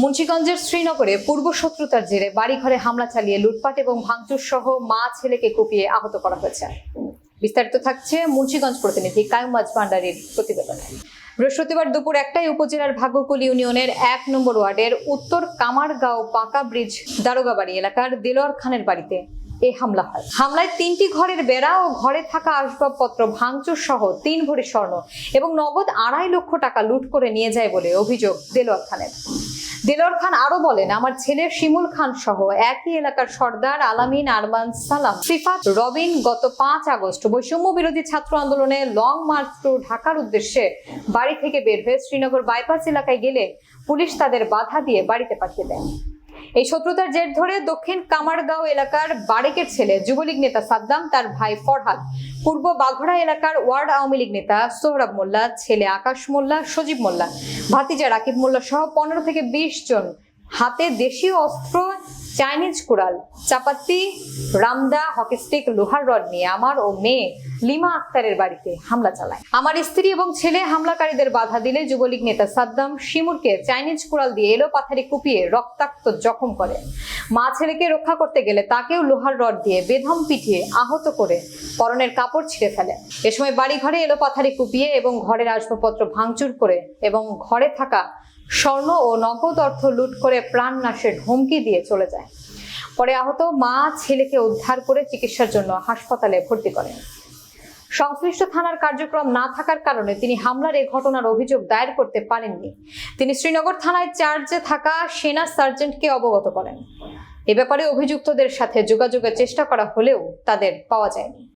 মুন্সিগঞ্জের শ্রীনগরে পূর্ব শত্রুতার জেরে বাড়িঘরে হামলা চালিয়ে লুটপাট এবং ভাঙচুর সহ মা ছেলেকে কুপিয়ে আহত করা হয়েছে। বিস্তারিত থাকছে মুন্সিগঞ্জ প্রতিনিধি কায়ুমাজ ভান্ডারীর প্রতিবেদনে। বৃহস্পতিবার দুপুর একটাই উপজেলার ভাগ্যকুল ইউনিয়নের এক নম্বর ওয়ার্ডের উত্তর কামারগাঁও পাকা ব্রিজ দারোগাবাড়ি এলাকার দিলওয়ার খানের বাড়িতে এই হামলা হয়। হামলায় তিনটি ঘরের বেড়া ও ঘরে থাকা আসবাবপত্র ভাঙচুর সহ তিন ভরি স্বর্ণ এবং নগদ আড়াই লক্ষ টাকা লুট করে নিয়ে যায় বলে অভিযোগ দেলোয়ার খানের। দেলোয়ার খান আরও বলেন, আমার ছেলে শিমুল খান সহ একই এলাকার সর্দার আলামিন আরমান সালাম। সিফাত রবিন গত পাঁচ আগস্ট বৈষম্য বিরোধী ছাত্র আন্দোলনে লং মার্চ টু ঢাকার উদ্দেশ্যে বাড়ি থেকে বের হয়ে শ্রীনগর বাইপাস এলাকায় গেলে পুলিশ তাদের বাধা দিয়ে বাড়িতে পাঠিয়ে দেয়। এই শত্রুতার জের ধরে দক্ষিণ কামারগাঁও এলাকার বারেকের ছেলে যুবলীগ নেতা সাদ্দাম, তার ভাই ফরহাদ, পূর্ব বাঘড়া এলাকার ওয়ার্ড আওয়ামী লীগ নেতা সোহরাব মোল্লা, ছেলে আকাশ মোল্লা, সজীব মোল্লা, ভাতিজা রাকিব মোল্লা সহ পনেরো থেকে বিশ জন হাতে দেশীয় অস্ত্র চাইনিজ কুড়াল, চাপাতি, রামদা হকিস্টিক লোহার রড নিয়ে আমার ও মেয়ে লিমা আক্তারের বাড়িতে হামলা চালায়। আমার স্ত্রী এবং ছেলে হামলাকারীদের বাধা দিলে যুবলীগ নেতা সাদ্দাম শিমুরকে চাইনিজ কুড়াল দিয়ে এলো পাথারে কুপিয়ে রক্তাক্ত জখম করে। মা ছেলেকে রক্ষা করতে গেলে তাকেও লোহার রড দিয়ে বেধম পিটিয়ে আহত করে পরনের কাপড় ছিঁড়ে ফেলে। এ সময় বাড়ি ঘরে এলো পাথারি কুপিয়ে এবং ঘরের আসবাবপত্র ভাঙচুর করে এবং ঘরে থাকা স্বর্ণ ও নগদ অর্থ লুট করে প্রাণ নাশের হুমকি দিয়ে চলে যায়। পরে আহত মা ছেলেকে উদ্ধার করে চিকিৎসার জন্য হাসপাতালে ভর্তি করেন। সংশ্লিষ্ট থানার কার্যক্রম না থাকার কারণে তিনি হামলার এই ঘটনার অভিযোগ দায়ের করতে পারেননি। তিনি শ্রীনগর থানায় চার্জে থাকা সেনা সার্জেন্টকে অবগত করেন। এ ব্যাপারে অভিযুক্তদের সাথে যোগাযোগের চেষ্টা করা হলেও তাদের পাওয়া যায়নি।